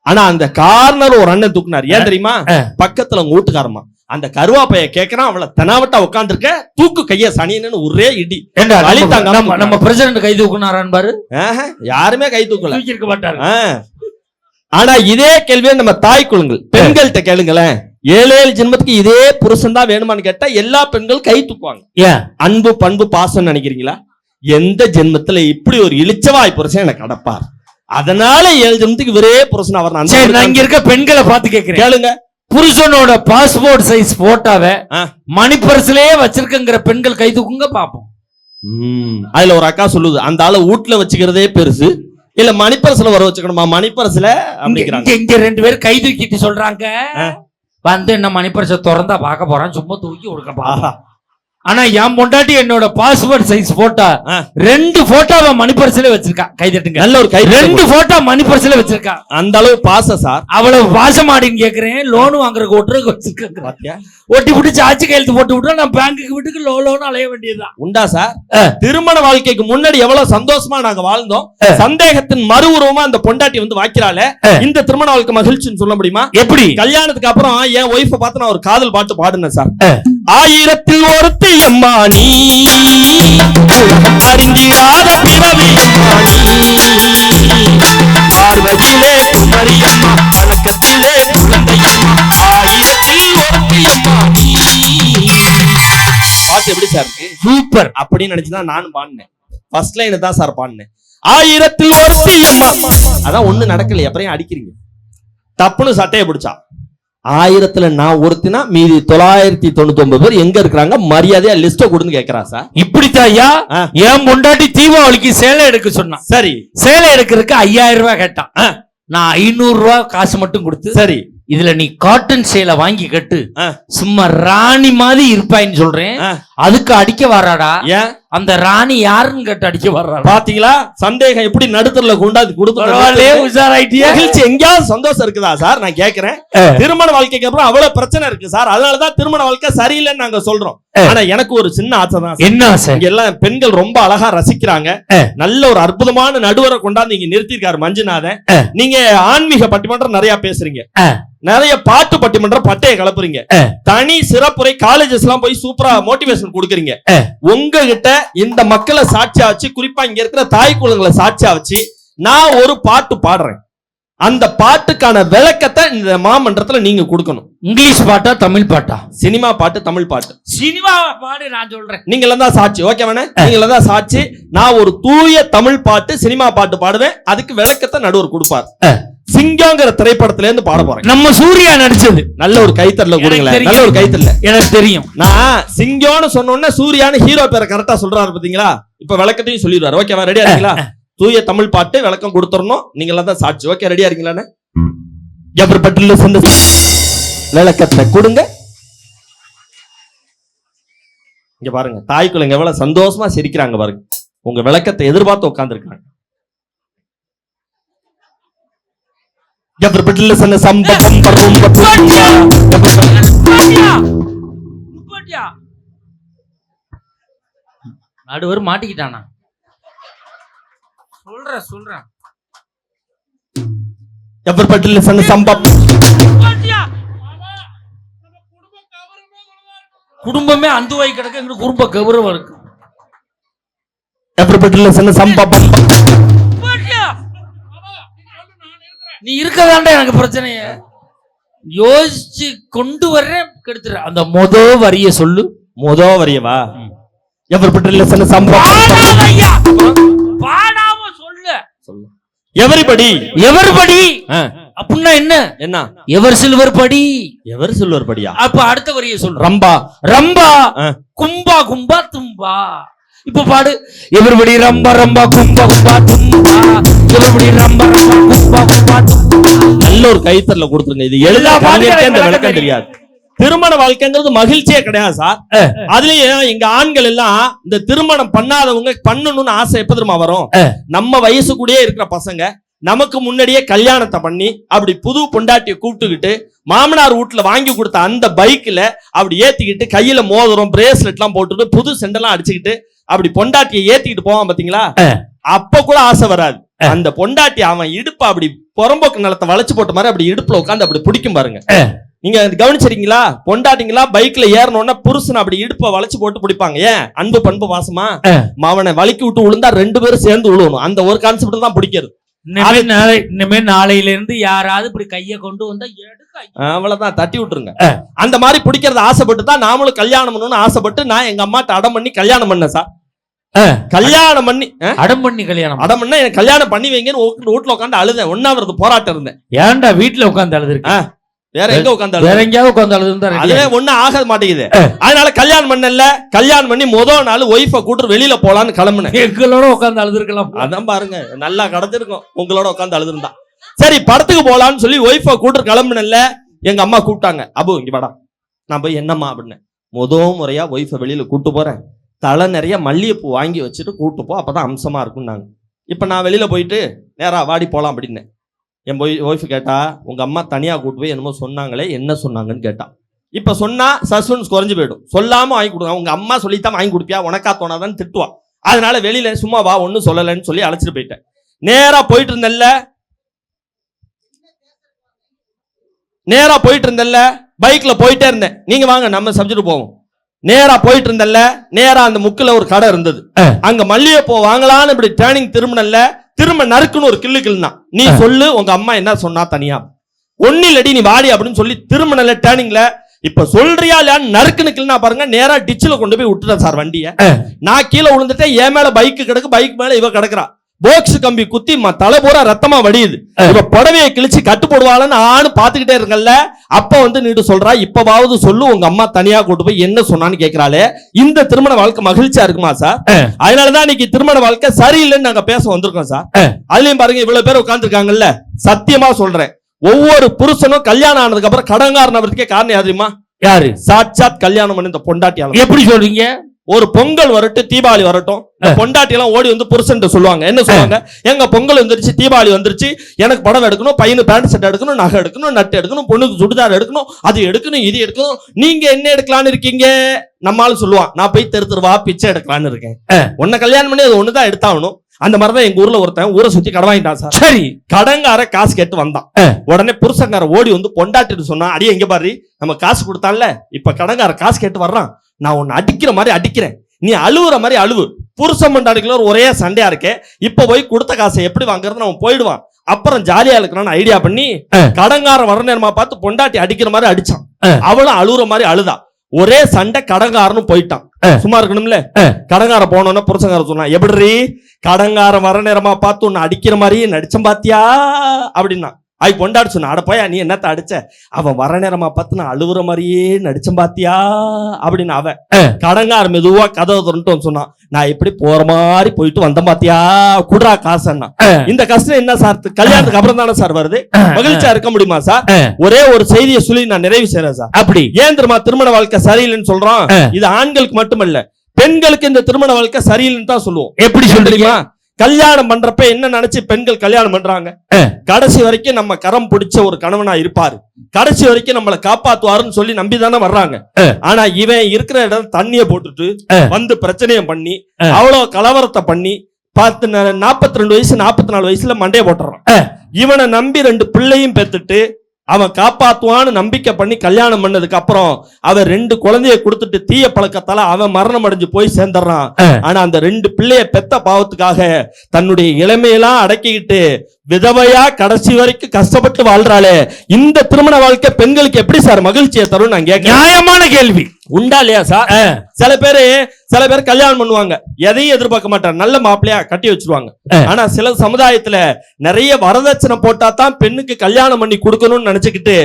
ஆனா அந்த கார்னர் ஒரு அண்ணன் தூக்குனார். ஏன் தெரியுமா. பக்கத்துல உங்க வீட்டுக்காரமா அந்த கருவாப்பைய கேக்குறான் அவளை தெனாவட்டா உட்காந்துருக்க தூக்கு கைய சனியன்னு ஒரே இடி. நம்ம- பிரசிடண்ட் கை தூக்குனாரான் பாரு. யாருமே கை தூக்கல. தூக்கி இருக்க மாட்டாரு. ஆனா இதே கேள்வியை நம்ம தாய் குழுங்கள் பெண்கள்கிட்ட கேளுங்களேன். ஏழு ஏழு ஜென்மத்துக்கு இதே புருஷன் தான் வேணுமான்னு கேட்டா எல்லா பெண்கள் கை தூக்குவாங்க. ஏன்? அன்பு பண்பு பாசம் நினைக்கிறீங்களா? எந்த ஜென்மத்துல இப்படி ஒரு இழிச்சவாய் புருஷன் எனக்கு அடப்பார் அதனால ஏழு ஜென்மத்துக்கு இவரே புருஷன் அவர் நான் சரி நான் இங்க இருக்க பெண்களை பார்த்து கேக்குறேன். கேளுங்க. புருஷனோட பாஸ்போர்ட் சைஸ் போட்டோவை ஆ. மணிப்பர்ஸ்லயே வச்சிருக்கங்கிற பெண்கள் கை தூக்குங்க பாப்போம். அதுல ஒரு அக்கா சொல்லுது அந்த ஆளை வீட்டுல வச்சுக்கிறதே பெருசு. இல்ல மணிப்பரசுல வர வச்சுக்கணுமா? மணிப்பரசுல அப்படிங்கிறாங்க. இங்க- ரெண்டு பேரும் கை தூக்கிட்டு சொல்றாங்க. வந்து என்ன மணிப்பரிசை திறந்தா பார்க்க போறான் சும்மா தூக்கி கொடுக்க. ஆனா என் பொண்டாட்டி என்னோட பாஸ்போர்ட் சைஸ் போட்டோ. ரெண்டு போட்டோவை மணிப்பரிசில வச்சிருக்கா. கை தட்டுங்க. நல்ல ஒரு கை ரெண்டு போட்டோ மணிப்பரிசில வச்சிருக்கா. அந்த அளவு பாசம் சார் அவ்வளவு வாசமாடின்னு கேக்குறேன். லோன் வாங்குறதுக்கு ஒட்டுறதுக்கு வச்சிருக்காங்க பாத்தியா? ஒட்டி பிடிச்சி ஆட்சி கையெழுத்து போட்டு விட்டா நான் பேங்குக்கு வீட்டுக்கு லோ லோன் அலைய வேண்டியதுதான். உண்டா சார். திருமண வாழ்க்கைக்கு முன்னாடி எவ்வளவு சந்தோஷமா நாங்க வாழ்ந்தோம். சந்தேகத்தின் மறு உருவமா அந்த பொண்டாட்டி வந்து வாக்கிறாளே. இந்த திருமண வாழ்க்கை மகிழ்ச்சின்னு சொல்ல முடியுமா? எப்படி? கல்யாணத்துக்கு அப்புறம் என் ஒய்ஃப பார்த்து நான் ஒரு காதல் பாட்டு பாடுனேன் சார். ஆயிரத்தில் ஒருத்தி அம்மா நீ. உலகம் அறிந்திடாத பிறவி. பார்வையிலே குமரியம்மா வழக்கத்திலே குழந்தையம்மா ஆயிரத்தில் ஒருத்தி அம்மா நீ. பாட்டு எப்படி சார் இருக்கு? சூப்பர் அப்படின்னு நினைச்சுதான் நானும் பாடினேன். ஃபர்ஸ்ட் லைன் தான் சார் பாடினேன். ஆயிரத்தில் ஒருத்தி அம்மா. அதான் ஒண்ணு நடக்கல அப்புறம் அடிக்கிறீங்க? தப்புன்னு சட்டையை பிடிச்சா ஆயிரத்துல நான் ஒருத்தினா மீதி தொள்ளாயிரத்தி தொண்ணூத்தி ஒன்பது பேர் எங்க இருக்கிறாங்க? மரியாதையா லிஸ்ட கொடுன்னு கேக்குறா சார். இப்படித்தான் ஐயா. ஆ. என் பொண்டாட்டி தீபாவளிக்கு சேலை எடுக்க சொன்னான் சரி. சேலை எடுக்கிறதுக்கு ஐயாயிரம் ரூபாய் கேட்டான். நான் ஐநூறு ரூபாய் காசு மட்டும் கொடுத்து சரி. இதுல நீ காட்டன் சேலை வாங்கி கட்டு. சும்மா ராணி மாதிரி இருப்பாயின்னு சொல்றேன். அதுக்கு அடிக்க வர்றாடா ஏன்? அந்த ராணி யாருன்னு கேட்டு அடிக்க வர்றாடா பாத்தீங்களா? சந்தேகம் எப்படி நடுத்தர்ல கொண்டாந்து கொடுத்து உஷாராயிட்டியா. மகிழ்ச்சி. எங்கேயாவது சந்தோஷம் இருக்குதா சார்? நான் கேக்குறேன். திருமண வாழ்க்கைக்கு அப்புறம் அவ்வளவு பிரச்சனை இருக்கு சார். அதனாலதான் திருமண வாழ்க்கை சரியில்லைன்னு நாங்க சொல்றோம். ஆனா எனக்கு ஒரு சின்ன ஆசை தான். என்ன ஆசை எல்லாம் பெண்கள் ரொம்ப அழகா ரசிக்கிறாங்க. நல்ல ஒரு அற்புதமான நடுவரை கொண்டாந்து இங்க நிறுத்திருக்காரு மஞ்சுநாதன். நீங்க ஆன்மீக பட்டிமன்றம் நிறைய பேசுறீங்க. நிறைய பாட்டு பட்டிமன்றம் பட்டையை கலப்புறீங்க. தனி சிறப்புரை காலேஜஸ் எல்லாம் போய் சூப்பரா மோட்டிவேஷன் கொடுக்குறீங்க. உங்ககிட்ட இந்த மக்களை சாட்சியா வச்சு குறிப்பா இங்க இருக்கிற தாய் குழந்தைகளை சாட்சியா வச்சு நான் ஒரு பாட்டு பாடுறேன் அந்த பாட்டுக்கான விளக்கத்தை இந்த மாமன்றத்துல நீங்க கொடுக்கணும். இங்கிலீஷ் பாட்டா தமிழ் பாட்டா? சினிமா பாட்டு தமிழ் பாட்டு. சினிமா பாடு நான் சொல்றேன். நீங்கள தான் சாட்சி ஓகே வேணே நீங்கள தான் சாட்சி. நான் ஒரு தூய தமிழ் பாட்டு சினிமா பாட்டு பாடுவேன். அதுக்கு விளக்கத்தை நடுவர் கொடுப்பார். சிங்கங்கிற திரைப்படத்துல இருந்து பாட போறேன். நம்ம சூர்யா நடிச்சது. நல்ல ஒரு கைத்தறல கொடுங்களேன். நல்ல ஒரு கைத்தறல எனக்கு தெரியும். நான் சிங்கம்னு சொன்ன உடனே சூர்யான்னு ஹீரோ பேரை கரெக்டா சொல்றாரு பாத்தீங்களா? இப்ப விளக்கத்தையும் சொல்லிடுவாரு. ஓகேவா ரெடியா இருக்கீங்களா? தூய தமிழ் பாட்டு விளக்கம் கொடுத்துடணும் நீங்கள தான் சாட்சி. ஓகே ரெடியா இருக்கீங்களா எப்படிப்பட்ட சொந்த விளக்கத்தை கொடுங்க. இங்க பாருங்க தாய் குழந்தைங்க எவ்வளவு சந்தோஷமா சிரிக்கிறாங்க பாருங்க. உங்க விளக்கத்தை எதிர்பார்த்து உட்கார்ந்துருக்காங்க எப்படிப்பட்ட சொன்ன சம்பவம்? நிப்பாட்டியா? நடுவர் மாட்டிக்கிட்டானா? சொல்றேன் சொல்றேன் ఎవరిపట్ల సన్న సంప குடும்பமே அந்த வாய் கிடக்கு எங்களுக்கு குடும்ப கௌரவம் இருக்கு ఎవరిపట్ల సన్న సంప நீ இருக்கதாண்டா எனக்கு பிரச்சனைய யோசிச்சு கொண்டு வர்றேன் கெடுத்துற அந்த மொத வரிய சொல்லு మోదో వరియవా ఎవరిపట్ల సన్న సంప பாடாத ஐயா. பாடாம சொல்லு எவரிபடி? எவர்படி? அப்படின்னா என்ன? என்ன? எவர் சில்வர் படி? எவர் சில்வர் படியா? அப்ப அடுத்த வரிய சொல் ரம்பா. ரம்பா. கும்பா கும்பா தும்பா. இப்ப பாடு. எவர்படி ரம்பா ரம்பா கும்பா கும்பா தும்பா? எவர்படி ரம்பா ரம்பா கும்பா கும்பா நல்ல ஒரு கைத்தல்ல கொடுத்துருங்க. இது எழுதா பாட்டு தெரியாது. திருமண வாழ்க்கைங்கிறது மகிழ்ச்சியே கிடையாது சார். அதுலயும் இங்க ஆண்கள் எல்லாம் இந்த திருமணம் பண்ணாதவங்க பண்ணணும்னு ஆசை எப்ப தெரியுமா வரும்? நம்ம வயசு கூடயே இருக்கிற பசங்க நமக்கு முன்னாடியே கல்யாணத்தை பண்ணி அப்படி புது பொண்டாட்டிய கூப்பிட்டுக்கிட்டு மாமனார் வீட்டுல வாங்கி கொடுத்த அந்த பைக்ல அப்படி ஏத்திக்கிட்டு கையில மோதிரம் பிரேஸ்லெட் எல்லாம் போட்டுட்டு புது செண்டெல்லாம் அடிச்சுக்கிட்டு அப்படி பொண்டாட்டியை ஏத்திக்கிட்டு போவான் பாத்தீங்களா? அப்ப கூட ஆசை வராது. அந்த பொண்டாட்டி அவன் இடுப்ப அப்படி புறம்போக்கு நிலத்தை வளைச்சு போட்ட மாதிரி அப்படி இடுப்புல உட்காந்து அப்படி பிடிக்கும் பாருங்க. நீங்க கவனிச்சிருக்கீங்களா? பொண்டாட்டிங்களா பைக்ல ஏறணும்னா புருஷன் அப்படி இடுப்ப வளைச்சு போட்டு பிடிப்பாங்க. ஏன்? அன்பு பண்பு வாசமா? அவனை வலிக்கி விட்டு விழுந்தா ரெண்டு பேரும் சேர்ந்து விழுவணும் அந்த ஒரு கான்செப்ட் தான் பிடிக்கிறது. இனிமே நாளை இனிமே நாளையில இருந்து யாராவது இப்படி கைய கொண்டு வந்தா எடுக்க அவ்வளவுதான். தட்டி விட்டுருங்க. அந்த மாதிரி பிடிக்கிறது ஆசைப்பட்டு தான் நாமளும் கல்யாணம் பண்ணணும்னு ஆசைப்பட்டு நான் எங்க அம்மாட்ட அடம் பண்ணி கல்யாணம் பண்ணேன் சார். கல்யாணம் பண்ணி அடம் பண்ணி கல்யாணம் அடம் பண்ணா எனக்கு கல்யாணம் பண்ணி வைங்கன்னு வீட்டுல- உட்காந்து அழுதேன். ஒன்னாவது போராட்டம் இருந்தேன். ஏன்டா வீட்டுல உட்கார்ந்து அழுதுருக்கு? வேற எங்க உட்காந்து வேற எங்கேயாவது உட்கார்ந்து அழுதுன்னு அதுவே ஒண்ணும் ஆக மாட்டேங்குது. அதனால கல்யாணம் பண்ணல கல்யாணம் பண்ணி முதல் நாள் ஒய்ஃபை கூட்டு வெளியில போலான்னு கிளம்புனேன். எங்களோட உட்கார்ந்து அழுதுருக்கலாம் அதான் பாருங்க நல்லா கடந்திருக்கும். உங்களோட உட்காந்து அழுதுருந்தா. சரி படத்துக்கு போலான்னு சொல்லி ஒய்ஃபை கூட்டு கிளம்புனல எங்க அம்மா கூப்பிட்டாங்க அபு இங்க வாடா. நான் போய் என்னம்மா? அப்படின்னேன் முத முறையா ஒய்ஃபை வெளியில கூட்டு போறேன். தலை நிறைய மல்லிகைப்பூ வாங்கி வச்சுட்டு கூட்டு போ அப்பதான் அம்சமா இருக்கும்னாங்க. இப்ப நான் வெளியில போயிட்டு நேரா வாடி போலாம் அப்படின்னேன். என் போய் ஒய்ஃப் கேட்டா உங்க அம்மா தனியா கூட்டு போய் என்னமோ சொன்னாங்களே என்ன சொன்னாங்கன்னு கேட்டா. இப்ப சொன்னா சஸ்பென்ஸ் குறைஞ்சு போயிடும். சொல்லாம வாங்கி கொடுங்க. உங்க அம்மா சொல்லித்தான் வாங்கி கொடுப்பியா? உனக்கா தோணாதான்னு திட்டுவா. அதனால வெளியில சும்மா வா ஒன்னும் சொல்லலைன்னு சொல்லி அழைச்சிட்டு போயிட்டேன். நேரா போயிட்டு இருந்தல்ல நேரா போயிட்டு இருந்தல்ல பைக்ல போயிட்டே இருந்தேன். நீங்க வாங்க நம்ம சப்ஜெக்ட் போவோம். நேரா போயிட்டு இருந்தல்ல நேரா அந்த முக்குல ஒரு கடை இருந்தது. அங்க மல்லிகைப்பூ வாங்கலாம்னு இப்படி டேர்னிங் திரும்பினல்ல திரும்ப நறுக்குன்னு ஒரு கில்லு கிள்னா நீ சொல்லு உங்க அம்மா என்ன சொன்னா தனியா? ஒன்னு இல்லடி நீ வாடி அப்படின்னு சொல்லி திரும்பினல்ல டேர்னிங்ல இப்ப சொல்றியா இல்லையான்னு நறுக்குன்னு கிள்னா பாருங்க நேரா டிச்சில கொண்டு போய் விட்டுட்டேன் சார் வண்டிய. நான் கீழே விழுந்துட்டேன் என் மேல பைக் கிடக்கு பைக் மேல இவ கிடக்குறா. போக்ஸ் கம்பி குத்தி தலை பூரா ரத்தமா வடியுது. இவ புடவையை கிழிச்சு கட்டு போடுவாளன்னு ஆணு பாத்துக்கிட்டே இருக்கல்ல அப்ப வந்து நீட்டு சொல்றா இப்பவாவது சொல்லு உங்க அம்மா தனியா கூட்டு போய் என்ன சொன்னான்னு கேக்குறாளே. இந்த திருமண வாழ்க்கை மகிழ்ச்சியா இருக்குமா சார்? அதனாலதான் இன்னைக்கு திருமண வாழ்க்கை சரியில்லைன்னு நாங்க பேச வந்திருக்கோம் சார். அதுலயும் பாருங்க இவ்வளவு பேர் உட்கார்ந்துருக்காங்கல்ல. சத்தியமா சொல்றேன். ஒவ்வொரு புருஷனும் கல்யாணம் ஆனதுக்கு அப்புறம் கடங்காரன் அவருக்கே காரணம் யார் தெரியுமா? யாரு? சாட்சாத் கல்யாணம் பண்ணி இந்த பொண்டாட்டியால எப்படி சொல்றீங்க? ஒரு பொங்கல் வரட்டும் தீபாவளி வரட்டும். பொண்டாட்டி எல்லாம் ஓடி வந்து புருஷன் சொல்லுவாங்க. என்ன சொல்லுவாங்க? எங்க பொங்கல் வந்துருச்சு தீபாவளி வந்துருச்சு எனக்கு படம் எடுக்கணும் பையனு பேண்ட் செட் எடுக்கணும் நகை எடுக்கணும் நட்டு எடுக்கணும் பொண்ணுக்கு சுடிதார் எடுக்கணும் அது எடுக்கணும் இது எடுக்கணும். நீங்க என்ன எடுக்கலாம்னு இருக்கீங்க? நம்மால சொல்லுவான் நான் போய் தெரு தெருவா பிச்சை எடுக்கலாம்னு இருக்கேன். உன்னை கல்யாணம் பண்ணி அது ஒண்ணுதான் எடுத்தாகணும். அந்த மாதிரிதான் எங்க ஊர்ல ஒருத்தன் ஊரை சுத்தி கடன் வாங்கிட்டான் சார். சரி. கடங்கார காசு கேட்டு வந்தான். உடனே புருஷங்கார ஓடி வந்து பொண்டாட்டிட்டு சொன்னா அடியே எங்க பாரு நம்ம காசு கொடுத்தான்ல இப்ப கடங்கார காசு கேட்டு வர்றான். நான் உன்னை அடிக்கிற மாதிரி அடிக்கிறேன். நீ அழுவுற மாதிரி அழுவு. புருஷன் பொண்டாட்டிக்குள்ள ஒரே சண்டையா இருக்கே. இப்ப போய் கொடுத்த காசை எப்படி வாங்குறது அவன் போயிடுவான். அப்புறம் ஜாலியா இருக்கணும்னு ஐடியா பண்ணி கடங்காரன் வர நேரமா பார்த்து பொண்டாட்டி அடிக்கிற மாதிரி அடிச்சான். அவளும் அழுவுற மாதிரி அழுதா. ஒரே சண்டை கடங்காரனும் போயிட்டான். சும்மா இருக்கணும்ல? கடங்கார போனோன்னா புருஷங்கார சொன்னான் எப்படி கடங்காரன் வர நேரமா பார்த்து உன்னை அடிக்கிற மாதிரியே நடிச்சம் பாத்தியா? அப்படின்னா. ஐ பொண்டாடி சொன்ன போயா நீ என்னத்த அடிச்ச? அவன் வர நேரமா பார்த்து நான் அழுவுற மாதிரியே நடிச்சம் பாத்தியா? அப்படின்னு அவன் கடங்கார மெதுவா கதவை திறந்துட்டு சொன்னான். நான் எப்படி போற மாதிரி போயிட்டு வந்தேன் பாத்தியா? குடுறா காசுன்னா இந்த கஷ்டம் என்ன சார்? கல்யாணத்துக்கு அப்புறம் தானே சார் வருது? மகிழ்ச்சியா இருக்க முடியுமா சார்? ஒரே ஒரு செய்தியை சொல்லி நான் நிறைவு செய்யறேன் சார். அப்படி. ஏன் தெரியுமா? திருமண வாழ்க்கை சரியில்லைன்னு சொல்றோம் இது ஆண்களுக்கு மட்டுமல்ல பெண்களுக்கு இந்த திருமண வாழ்க்கை சரியில்லைன்னு தான் சொல்லுவோம். எப்படி ஏன் சொல்றீங்க? தெரியுமா? கல்யாணம் பண்றப்ப என்ன நினைச்சு பெண்கள் கல்யாணம் பண்றாங்க? கடைசி வரைக்கும் நம்ம கரம் பிடிச்ச ஒரு கணவனா இருப்பாரு. கடைசி வரைக்கும் நம்மளை காப்பாத்துவாருன்னு சொல்லி நம்பி தானே வர்றாங்க ஆனா இவன் இருக்கிற இடம் தண்ணிய போட்டுட்டு வந்து பிரச்சனையை பண்ணி அவ்வளவு கலவரத்தை பண்ணி பத்து நாற்பத்தி ரெண்டு வயசு நாற்பத்தி நாலு வயசுல மண்டைய போட்டுறான். இவனை நம்பி ரெண்டு பிள்ளையும் பெத்துட்டு அவன் காப்பாத்துவான்னு நம்பிக்கை பண்ணி கல்யாணம் பண்ணதுக்கு அப்புறம் அவன் ரெண்டு குழந்தைய கொடுத்துட்டு தீய பழக்கத்தால அவன் மரணம் அடைஞ்சு போய் சேர்ந்துடுறான். ஆனா அந்த ரெண்டு பிள்ளைய பெத்த பாவத்துக்காக தன்னுடைய இளமையெல்லாம் அடக்கிக்கிட்டு விதவையா கடைசி வரைக்கும் கஷ்டப்பட்டு வாழ்றாளே. இந்த திருமண வாழ்க்கை பெண்களுக்கு எப்படி சார் மகிழ்ச்சியை தரும் நான் கேட்கிறேன். நியாயமான கேள்வி. உண்டா இல்லையா சார்? சில பேரு சில பேர் கல்யாணம் பண்ணுவாங்க. எதையும் எதிர்பார்க்க மாட்டாங்க. நல்ல மாப்பிள்ளையா கட்டி வச்சிருவாங்க. ஆனா சில சமுதாயத்துல நிறைய வரதட்சணை போட்டா தான் பெண்ணுக்கு கல்யாணம் பண்ணி கொடுக்கணும்னு நினைச்சுக்கிட்டு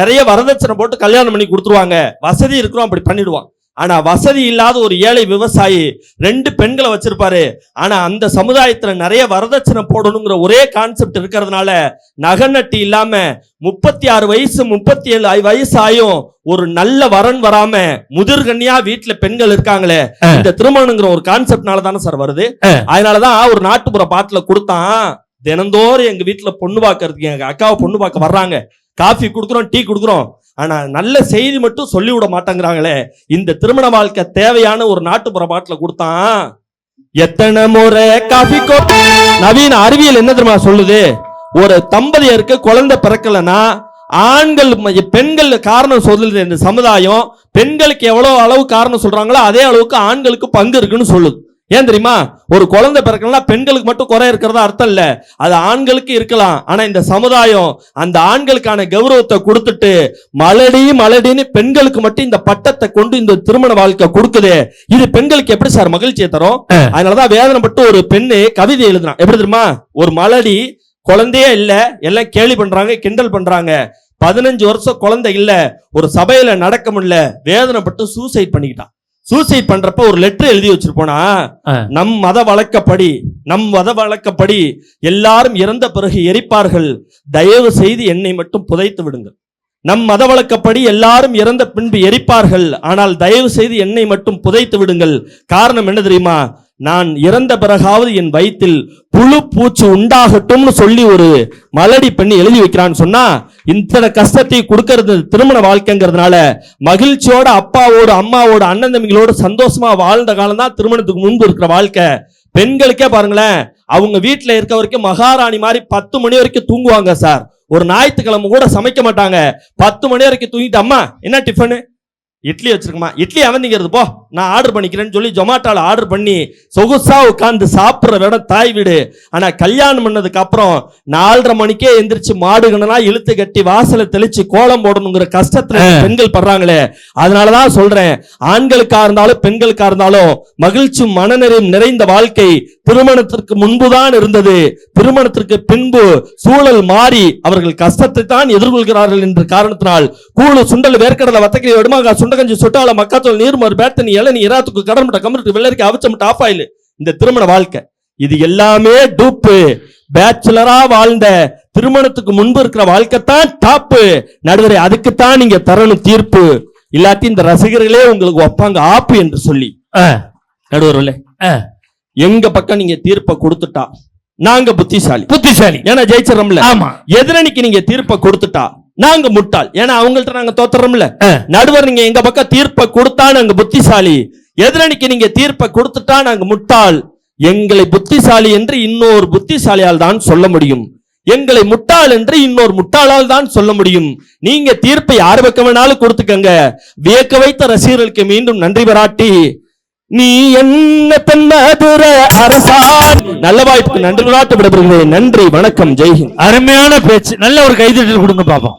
நிறைய வரதட்சணை போட்டு கல்யாணம் பண்ணி கொடுத்துருவாங்க. வசதி இருக்கிறோம் அப்படி பண்ணிடுவான். ஆனா வசதி இல்லாத ஒரு ஏழை விவசாயி ரெண்டு பெண்களை வச்சிருப்பாரு. ஆனா அந்த சமுதாயத்துல நிறைய வரதட்சணை போடணுங்கிற ஒரே கான்செப்ட் இருக்கிறதுனால நகை நட்டு இல்லாம முப்பத்தி ஆறு வயசு முப்பத்தி ஏழு வயசு ஆயும் ஒரு நல்ல வரன் வராம முதிர்கன்னியா வீட்டுல பெண்கள் இருக்காங்களே. இந்த திருமணங்கிற ஒரு கான்செப்ட்னால தானே சார் வருது. அதனாலதான் ஒரு நாட்டுப்புற பாட்டுல கொடுத்தான் தினந்தோறும் எங்க வீட்டுல பொண்ணு பார்க்கறதுக்கு எங்க அக்காவை பொண்ணு பார்க்க வர்றாங்க. காஃபி கொடுக்குறோம் டீ கொடுக்குறோம். ஆனால் நல்ல செய்தி மட்டும் சொல்லிவிட மாட்டேங்கிறாங்களே. இந்த திருமண வாழ்க்கை தேவையான ஒரு நாட்டுப்புற பாட்டில் கொடுத்தான். எத்தனை முறை காஃபி கோப்பி நவீன அறிவியல் என்ன தெரியுமா சொல்லுது? ஒரு தம்பதியருக்கு குழந்தை பிறக்கலன்னா ஆண்கள் பெண்கள் காரணம் சொல்லுது இந்த சமுதாயம். பெண்களுக்கு எவ்வளோ அளவு காரணம் சொல்றாங்களோ அதே அளவுக்கு ஆண்களுக்கு பங்கு இருக்குன்னு சொல்லுது. ஏன் தெரியுமா? ஒரு குழந்தை பிறக்கலனா பெண்களுக்கு மட்டும் குறை இருக்கிறதா அர்த்தம் இல்ல. அது ஆண்களுக்கு இருக்கலாம். ஆனா இந்த சமுதாயம் அந்த ஆண்களுக்கான கௌரவத்தை கொடுத்துட்டு மலடி மலடின்னு பெண்களுக்கு மட்டும் இந்த பட்டத்தை கொண்டு இந்த திருமண வாழ்க்கை கொடுக்குது. இது பெண்களுக்கு எப்படி சார் மகிழ்ச்சியை தரும்? அதனாலதான் வேதனைப்பட்டு ஒரு பெண்ணு கவிதை எழுதுறான். எப்படி தெரியுமா? ஒரு மலடி குழந்தையே இல்ல. எல்லாம் கேலி பண்றாங்க கிண்டல் பண்றாங்க. பதினஞ்சு வருஷம் குழந்தை இல்ல. ஒரு சபையில நடக்க முடியல. வேதனைப்பட்டு சூசைட் பண்ணிக்கிட்டான். சூசைட் பண்றப்ப ஒரு லெட்டர் எழுதி வச்சிருப்போனா. நம் மத வழக்கப்படி நம் மத வழக்கப்படி எல்லாரும் இறந்த பிறகு எரிப்பார்கள். தயவு செய்து என்னை மட்டும் புதைத்து விடுங்கள். நம் மத வழக்கப்படி எல்லாரும் இறந்த பின்பு எரிப்பார்கள். ஆனால் தயவு செய்து என்னை மட்டும் புதைத்து விடுங்கள். காரணம் என்ன தெரியுமா? நான் இறந்த பிறகாவது என் வயிற்றில் புழு பூச்சி உண்டாகட்டும்னு சொல்லி ஒரு மலடி பெண்ணு எழுதி வைக்கிறான்னு சொன்னா இத்தனை கஷ்டத்தை கொடுக்கறது திருமண வாழ்க்கைங்கிறதுனால மகிழ்ச்சியோட அப்பாவோட அம்மாவோட அண்ணன் தம்பிகளோட சந்தோஷமா வாழ்ந்த காலம் தான் திருமணத்துக்கு முன்பு இருக்கிற வாழ்க்கை. பெண்களுக்கே பாருங்களேன் அவங்க வீட்டில் இருக்க வரைக்கும் மகாராணி மாதிரி பத்து மணி வரைக்கும் தூங்குவாங்க சார். ஒரு ஞாயிற்றுக்கிழமை கூட சமைக்க மாட்டாங்க. பத்து மணி வரைக்கும் தூங்கிட்டு அம்மா என்ன டிஃபனு இட்லி வச்சிருக்கமா? இட்லி அவந்திங்கிறது போ நான் ஆர்டர் பண்ணிக்கிறேன்னு சொல்லி ஜொமாட்டோல ஆர்டர் பண்ணி சொகுசா உட்காந்து சாப்பிடுற இடம் தாய் வீடு. ஆனா கல்யாணம் பண்ணதுக்கு அப்புறம் நாலரை மணிக்கே எந்திரிச்சு மாடுகணனா இழுத்து கட்டி வாசலை தெளிச்சு கோலம் போடணுங்கிற கஷ்டத்துல பெண்கள் படுறாங்களே. அதனாலதான் சொல்றேன் ஆண்களுக்கா இருந்தாலும் பெண்களுக்கா இருந்தாலும் மகிழ்ச்சி மனநிறைவு நிறைந்த வாழ்க்கை திருமணத்திற்கு முன்புதான் இருந்தது. திருமணத்திற்கு பின்பு சூழல் மாறி அவர்கள் கஷ்டத்தை தான் எதிர்கொள்கிறார்கள் என்ற காரணத்தினால் கூழு சுண்டல் வேர்க்கடலை வத்தக்கறி வெடுமாங்கா சுண்டகஞ்சி சுட்டால மக்காத்தூள் நீர்மோர் பேத்தனி இளநீ இராத்துக்கு கடம்பட்ட கமருக்கு வெள்ளரிக்கை அவிச்சமிட்ட ஆஃப் ஆயில் இந்த திருமண வாழ்க்கை. இது எல்லாமே டூப்பு. பேச்சுலரா வாழ்ந்த திருமணத்துக்கு முன்பு இருக்கிற வாழ்க்கை தான் டாப்பு. நடுவரே அதுக்குத்தான் நீங்க தரணும் தீர்ப்பு. இல்லாட்டி இந்த ரசிகர்களே உங்களுக்கு ஒப்பாங்க ஆப்பு என்று சொல்லி. நடுவர்களே எங்க பக்கம் நீங்க தீர்ப்பை கொடுத்துட்டா நாங்க புத்திசாலி. புத்திசாலி. ஏன்னா ஜெயிச்சிடறோம்ல. ஆமா. எதிரணிக்கு நீங்க தீர்ப்பை கொடுத்துட்டா நாங்க முட்டாள். ஏன்னா அவங்கள்ட்ட நாங்க தோத்துறோம்ல. நடுவர் நீங்க எங்க பக்கம் தீர்ப்பை கொடுத்தா நாங்க புத்திசாலி. எதிரணிக்கு நீங்க தீர்ப்பை கொடுத்துட்டா நாங்க முட்டாள். எங்களை புத்திசாலி என்று இன்னொரு புத்திசாலியால் தான் சொல்ல முடியும். எங்களை முட்டாள் என்று இன்னொரு முட்டாளால் தான் சொல்ல முடியும். நீங்க தீர்ப்பை யார் பக்கம் வேணாலும் கொடுத்துக்கங்க. வியக்க வைத்த ரசிகர்களுக்கு மீண்டும் நன்றி பாராட்டி நீ என்ன தென்மதுர அரசான்? நல்ல வாய்ப்புக்கு நன்றி பாராட்டு விடப்படுகிறேன் நன்றி வணக்கம் ஜெய்ஹிந்த் அருமையான பேச்சு. நல்ல ஒரு கைதட்டல் கொடுங்க பாப்போம்.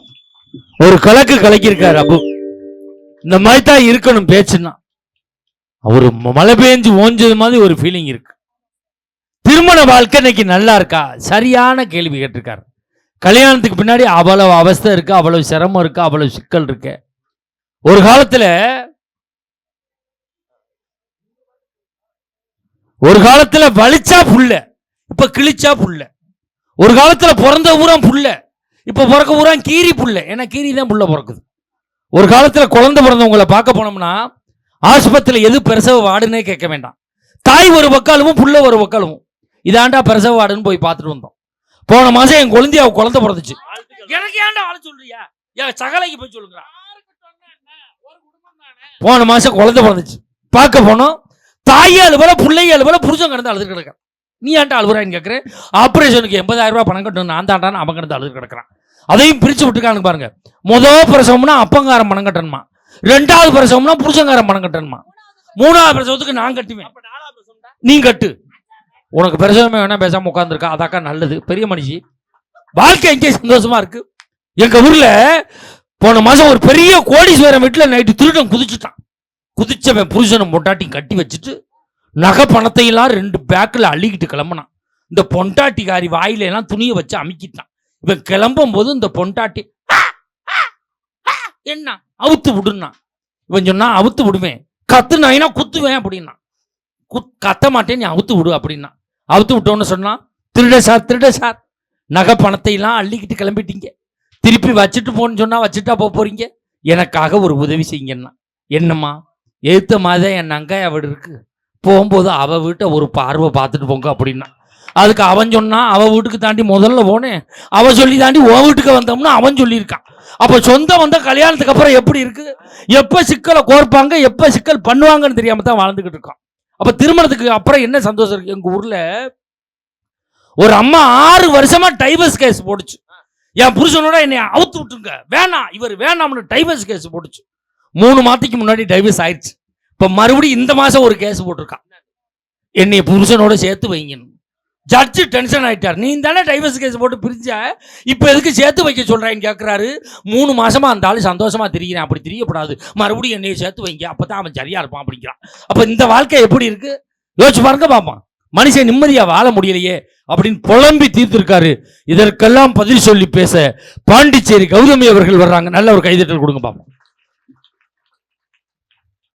ஒரு கலக்கு கலக்கியிருக்காரு அபு. இந்த மாதிரி தான் இருக்கணும் பேச்சுன்னா. ஒரு மழை பெஞ்சு ஓஞ்சது மாதிரி ஒரு ஃபீலிங் இருக்கு. திருமண வாழ்க்கை இன்னைக்கு நல்லா இருக்கா? சரியான கேள்வி கேட்டிருக்காரு. கல்யாணத்துக்கு பின்னாடி அவ்வளவு அவஸ்தை இருக்கு அவ்வளவு சிரமம் இருக்கு அவ்வளவு சிக்கல் இருக்கு. ஒரு காலத்துல ஒரு காலத்துல வலிச்சா புள்ள இப்ப கிழிச்சா புள்ள ஒரு காலத்துல பிறந்த ஊரம் புள்ள இப்ப பிறக்க ஊரம் கீரி புள்ள ஏன்னா கீரி தான் புள்ள பிறக்குது. ஒரு காலத்துல குழந்தை பிறந்தவங்களை பார்க்க போனோம்னா ஆஸ்பத்திரியில் எது பிரசவ வார்டுன்னே கேட்க வேண்டாம். தாய் ஒரு பக்காலமும் புள்ள ஒரு பக்காலமும் இதாண்டா பிரசவ வார்டுன்னு போய் பார்த்துட்டு வந்தோம். போன மாசம் என் குழந்தைய அவ குழந்தை பிறந்துச்சு. எனக்கு ஏன்டா ஆள சொல்றியா? என் சகலைக்கு போய் சொல்லுங்க போன மாசம் குழந்தை பிறந்துச்சு. பார்க்க போனோம். தாயே அழுவல பிள்ளைய அழுவல புருஷன் கிடந்து அழுது கிடக்கான் நீ ஏன்டா அழுகுறான்னு கேட்குறேன்? ஆப்ரேஷனுக்கு எண்பதாயிரம் ரூபாய் பணம் கட்டணும். நான் தாண்டான்னு அவன் கிடந்து அழுது கிடக்குறான். அதையும் பிரிச்சு விட்டுருக்கானுங்க பாருங்க. முதல் பிரசவம்னா அப்பங்காரம் பணம் கட்டணுமா? ரெண்டாவது பிரசவம்னா புருஷங்காரம் பணம் கட்டணுமா? மூணாவது பிரசவத்துக்கு நான் கட்டுவேன். நீ கட்டு. உனக்கு பிரசவமே வேணா பேசாம உட்காந்துருக்கா அதாக்கா நல்லது. பெரிய மனுஷி. வாழ்க்கை எங்கே சந்தோஷமா இருக்கு? எங்க ஊர்ல போன மாசம் ஒரு பெரிய கோடீஸ்வரன் வீட்டுல நைட்டு திருடன் குதிச்சுட்டான். குதிச்சவன் புருஷனை பொண்டாட்டி கட்டி வச்சுட்டு நகை பணத்தையெல்லாம் ரெண்டு பேக்கில் அள்ளிக்கிட்டு கிளம்புனான். இந்த பொண்டாட்டிக்காரி வாயில எல்லாம் துணியை வச்சு அமுக்கிட்டான். இவன் கிளம்பும் போது இந்த பொண்டாட்டி என்ன அவுத்து விடுனா இவன் சொன்னா அவுத்து விடுவேன். கத்து குத்துவேன் அப்படின்னா குத் கத்த மாட்டேன் நீ அவுத்து விடு அப்படின்னா அவுத்து விட்டோன்னு சொன்னா திருட சார் திருட சார். நகை பணத்தையெல்லாம் அள்ளிக்கிட்டு கிளம்பிட்டீங்க. திருப்பி வச்சுட்டு போன்னு சொன்னா வச்சுட்டா போக போறீங்க. எனக்காக ஒரு உதவி செய்யுங்கன்னா என்னம்மா? எழுத்த மாதிரி என் நங்காய் அவடு இருக்கு. போகும்போது அவ வீட்டை ஒரு பார்வை பார்த்துட்டு போங்க அப்படின்னா. அதுக்கு அவன் சொன்னான் அவ வீட்டுக்கு தாண்டி முதல்ல போனேன். அவ சொல்லி தாண்டி உன் வீட்டுக்கு வந்தோம்னா அவன் சொல்லியிருக்கான். அப்போ சொந்தம் வந்த கல்யாணத்துக்கு அப்புறம் எப்படி இருக்கு? எப்போ சிக்கலை கோர்ப்பாங்க எப்போ சிக்கல் பண்ணுவாங்கன்னு தெரியாம தான் வாழ்ந்துக்கிட்டு இருக்கான் அப்போ திருமணத்துக்கு அப்புறம் என்ன சந்தோஷம் இருக்கு? எங்கள் ஊரில் ஒரு அம்மா ஆறு வருஷமா டைவர்ஸ் கேஸ் போடுச்சு என் புருஷனோட என்னை அவுத்து விட்டுருங்க. வேணாம் இவர் வேணாம்னு டைவர்ஸ் கேஸ் போட்டுச்சு. மூணு மாதத்துக்கு முன்னாடி டைவர்ஸ் ஆயிடுச்சு இப்போ மறுபடியும் இந்த மாதம் ஒரு கேஸ் போட்டிருக்கான். என்னை புருஷனோட சேர்த்து வைங்கணும் ஜட்ஜு டென்ஷன் ஆயிட்டார். நீ தானே டைவர்ஸ் கேஸ் போட்டு பிரிஞ்ச? இப்போ எதுக்கு சேர்த்து வைக்க சொல்றான்னு கேட்குறாரு மூணு மாதமாக அந்த ஆளு சந்தோஷமா திரிகிறேன் அப்படி தெரியக்கூடாது மறுபடியும் என்னையை சேர்த்து வைங்க. அப்போ தான் அவன் சரியாக இருப்பான் அப்படிங்கிறான். அப்போ இந்த வாழ்க்கை எப்படி இருக்குது யோசிச்சு பாருங்க பார்ப்பான் மனுஷன் நிம்மதியாக வாழ முடியலையே அப்படின்னு புலம்பி தீர்த்திருக்காரு. இதற்கெல்லாம் பதில் சொல்லி பேச பாண்டிச்சேரி கௌதமி அவர்கள் வர்றாங்க. நல்ல ஒரு கைதட்டல் கொடுங்க பார்ப்போம்